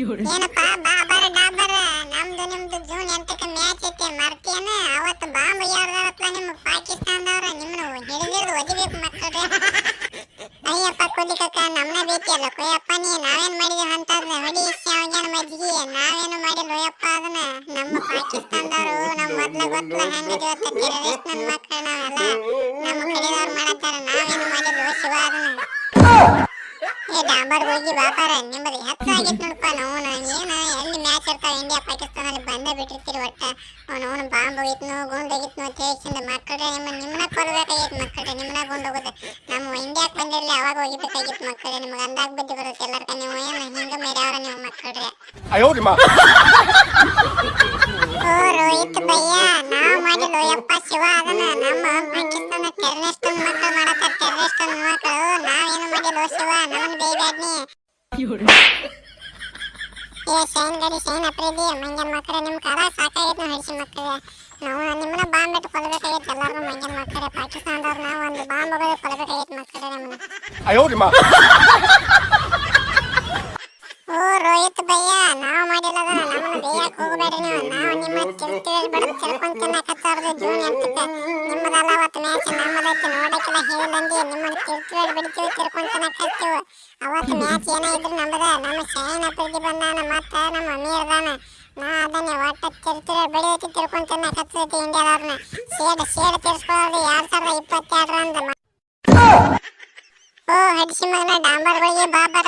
ಏನಪ್ಪ, ಬಾಬರ, ಡಾಬರ, ನಮ್ದು, ನಿಮ್ದು ಜೂನ್ ಎಂಟಕ್ಕೆ ಮ್ಯಾಚ್ ಐತೆ ನಿಮ್ಮ ಒದಿಬೇಕು ಅಯ್ಯಪ್ಪ ನೀ ನಾವೇನ್ ನಾವೇನು ಅದನ್ನ ನಮ್ಮ ಮಕ್ಕಳು ನಾವೆಲ್ಲ ನಾವೇನು ಡಾಂಬರ್ ಹೋಗಿ ಬಾಪಾರ ನಿಮ್ಮದು ಹೆಚ್ಚಾಗಿತ್ತು ಇಂಡಿಯಾ ಪಾಕಿಸ್ತಾನಲ್ಲಿ ಬಂದೇ ಬಿಟ್ಟಿರ್ತೀರಿ ಒಟ್ಟ. ಅವನು ಬಾಂಬ್ ಹೋಗಿತ್ನು ಗುಂಡೋಗಿತ್ನು ಅಂತ ಹೇಳ್ಸಿಂದ ಮಕ್ಕಳ್ರೆ ನಿಮ್ಮ ನಿಮ್ಮನ್ನ ಕೊಲ್ಬೇಕಾಗಿತ್ತು ಮಕ್ಕಳ್ರೆ ನಿಮ್ಮನ್ನ ಗುಂಡೋಗುತ್ತೆ ನಮ್ಮ ಇಂಡಿಯಾಕ್ಕೆ ಬಂದಿರಲಿ ಅವಾಗ ಹೋಗಿಬೇಕಾಗಿತ್ತು ಮಕ್ಕಳ್ರೆ. ನಿಮ್ಗೆ ಅಂದಾಗ ಬುದ್ಧಿ ಬರುತ್ತೆ ಎಲ್ಲರ ನೀವು ಏನು ಹಿಂಗೆ ಮೇರ್ಯಾರ ನೀವು ಮಕ್ಕಳ್ರೆ. ಅಯ್ಯೋ ನಿಮ್ಮ ಓ ರೋಹಿತ್ ಭಯ್ಯ ನಾವು ಮಾಡಿದ್ದು ಯಪ್ಪ ಶಿವ ಅದನ್ನ ನಮ್ಮ ಪಾಕಿಸ್ತಾನ ಟೆರರಿಸ್ಟ್ ಮಕ್ಕಳು ಮಾಡತ್ತ ಟೆರರಿಸ್ಟ್ ಮಕ್ಕಳು ನಾವೇನು ಮಾಡಿದ್ದು ಶಿವ ನಮ್ಮನ್ನು ಬೇಗ ಏ ಶೈನ್ ಗಡಿ ಶೈನ್ ಅಪ್ರೀದಿ ಮಂಜನ್ ಮಕ್ಕಳು ನಿಮ್ಮ ಕಾಲ ಸಾಕಾಗಿತ್ತು ಹಡಿಸಿ ಮಕ್ಕಳು ನಾವು ನಿಮ್ಮನ್ನ ಬಾಂಬ್ ಇಟ್ಟು ಕೊಲ್ಬೇಕಾಗಿತ್ತು ಎಲ್ಲರೂ ಮಂಜನ್ ಮಕ್ಕಳು. ಪಾಕಿಸ್ತಾನದವ್ರು ನಾವು ಒಂದು ಬಾಂಬ್ ಹೋಗೋದು ಕೊಲ್ಬೇಕಾಗಿತ್ತು ಮಕ್ಕಳು ನಮ್ಮನ್ನ ತಿಳ್ತಿಳಿ ಬಡದ್ ತಿಳ್ಕೊಂಡ್ ತಿನ್ನಕತ್ತಾರ್ದು ಜೂನ್ ಎಂಟಕ್ಕೆ. ನಿಮ್ಮದಲ್ಲ ಅವತ್ತು ಮ್ಯಾಚ್ ನಮ್ಮದೈತಿ ನೋಡಕ್ಕೆಲ್ಲ ಹೇಳಿದಂದಿ ನಿಮ್ಮನ್ನ ತಿಳ್ತಿಳಿ ಬಿಡ್ತೀವಿ, ತಿಳ್ಕೊಂಡ್ ತಿನ್ನಕತ್ತೀವಿ ಅವತ್ತು ಮ್ಯಾಚ್ ನಮ್ಮದ ನಮ್ಮ ನಮ್ಮ ನಾ ಇಂಡಿಯಾದವ್ರನ್ನ ಸೇಡ್ ಸೇಡ್ ತೀರ್ಸ್ಕೊಳ್ಳೋದು ಎರಡ್ ಸಾವಿರದ ಇಪ್ಪತ್ತೆರಡರಂದ. ಓ ಹಡಿಸಿ ಮಗನ ಡಾಂಬರ್ಗಳಿಗೆ ಬಾಬರ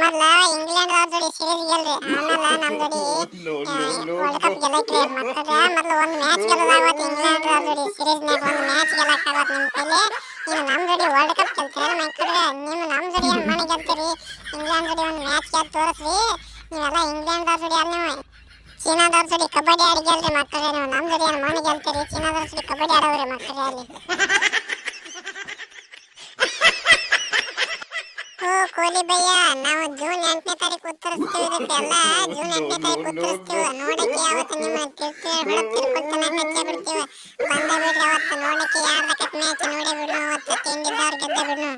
ಮೊದ್ಲ ಇಂಗ್ಲೆಂಡ್ ಅವ್ರ ಜೋಡಿ ಸೀರೀಸ್ ಗೆಲ್ರಿ. ಆಮೇಲೆ ನಮ್ ಜೋಡಿ ವರ್ಲ್ಡ್ ಕಪ್ ಗೆಲ್ಲಕ್ರಿ ಮಕ್ಕಳ್ರೆ ಮೊದ್ಲು ಒಂದ್ ಮ್ಯಾಚ್ ಗೆಲ್ಲದಾವತ್ ಇಂಗ್ಲೆಂಡ್ ಅವ್ರ ಜೋಡಿ ಸೀರೀಸ್ ನಾಗ ಒಂದ್ ಮ್ಯಾಚ್ ಗೆಲ್ಲಕ್ಕಾಗತ್ ನಿಮ್ ಕೈಲಿ. ನೀವು ನಮ್ ಜೋಡಿ ವರ್ಲ್ಡ್ ಕಪ್ ಗೆಲ್ತೀರಿ ಮಕ್ಕಳ್ರೆ ನೀವು ನಮ್ ಜೋಡಿ ಏನ್ ಮನೆ ಗೆಲ್ತೀರಿ? ಇಂಗ್ಲೆಂಡ್ ಜೋಡಿ ಒಂದ್ ಮ್ಯಾಚ್ ಗೆಲ್ ತೋರಿಸ್ರಿ. ನೀವೆಲ್ಲ ಇಂಗ್ಲೆಂಡ್ ಅವ್ರ ಜೋಡಿ ಅಲ್ಲಿ ನೀವು. ಚೀನಾದವ್ರ ಜೋಡಿ ಕಬಡ್ಡಿ ಆಡಿ ಗೆಲ್ರಿ ಮಕ್ಕಳ್ರೆ ನೀವು. ನಮ್ ಜೋಡಿ ಏನ್ ಮನೆ ಗೆಲ್ತೀರಿ? ಚೀನಾದವ್ರ ಜೋಡಿ ಕಬಡ್ಡಿ ಆಡೋರಿ ಮಕ್ಕಳ್ರೆ ಅಲ್ಲಿ. ಕೋಲಿ ಭಯ್ಯ, ನಾವು ಜೂನ್ ಎಂಟನೇ ತಾರೀಕು ಉತ್ತರಿಸ್ತೀವಿ ಇದಕ್ಕೆಲ್ಲ ಜೂನ್ ಎಂಟನೇ ತಾರೀಕು ಉತ್ತರಿಸ್ತೀವಿ. ನೋಡಕ್ಕೆ ಯಾವತ್ತು ನಿಮ್ಮ ತಿರ್ತಿ ತಿರ್ಕೊಳ್ತಾನೆ ಕಚ್ಚೆ ಬಿಡ್ತೀವಿ. ಬಂದೇ ಬಿಡ್ರಿ ಅವತ್ತು ನೋಡಕ್ಕೆ ಯಾರ್ದ ಕಟ್ ಮ್ಯಾಚ್ ನೋಡೇ ಬಿಡ್ನು ಅವತ್ತು ತಿಂಡಿದ್ದವ್ರು ಗೆದ್ದೆ ಬಿಡ್ನು.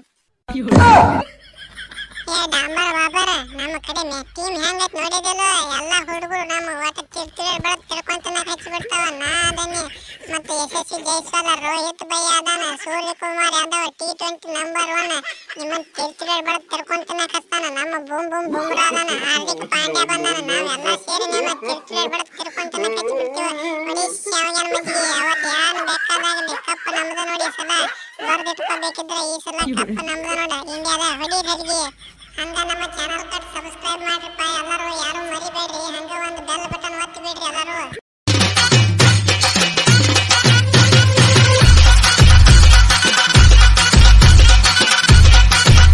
ಏ, ಡಾಂಬರ್ ಬಾಬಾರ, ನಮ್ಮ ಕಡೆ ಟೀಮ್ ಹೆಂಗೈತ್ ನೋಡಿದಿಲ್ಲ ಎಲ್ಲ ಹುಡುಗರು ನಮ್ಮ ಒಟ್ಟ ತಿರ್ತಿಳಿ ಬಿಡತ್ ತಿರ್ಕೊಂತನ ಹಚ್ಚಿ ಬಿಡ್ತಾವ ನಾ ಅದನ್ನೇ. ಮತ್ತೆ ಯಶಸ್ವಿ ಜೈಸ್ವಾಲ ರೋಹಿತ್ ಭಯ್ಯ ಅದಾನ Suryakumar Yadav T twenty number one ನಿಮ್ಮನ್ ತಿರ್ತಿಳಿ ಬಡ ತಿರ್ಕೊಂತನ ಕಸ್ತಾನ ನಮ್ಮ ಬೂಮ್ ಬೂಮ್ ಬೂಮ್ರಾ ಅದಾನ ಹಾರ್ದಿಕ್ ಪಾಂಡ್ಯ ಬಂದಾನ. ನಾವೆಲ್ಲ ಸೇರಿ ನಿಮ್ಮ ತಿರ್ತಿಳಿ ಬಡ ತಿರ್ಕೊಂತನ ಕಚ್ಚಿಬಿಡ್ತೀವಿ ನೋಡಿ ಶಾವಜನ ಮಜ್ಜಿಗೆ ಅವತ್ತು ಯಾರು ಬೇಕಾದಾಗಲಿ ಕಪ್ ನಮ್ದು ನೋಡಿ ಸಲ. ಬರ್ದಿಟ್ಕೋಬೇಕಿದ್ರೆ ಈ ಸಲ ಕಪ್ ನಮ್ದು ನೋಡ. ಇಂಡಿಯಾದ ಹೊಡಿ ಹರಿಗೆ. ಹಂಗ ನಮ್ಮ ಚಾನಲ್ ಕಟ್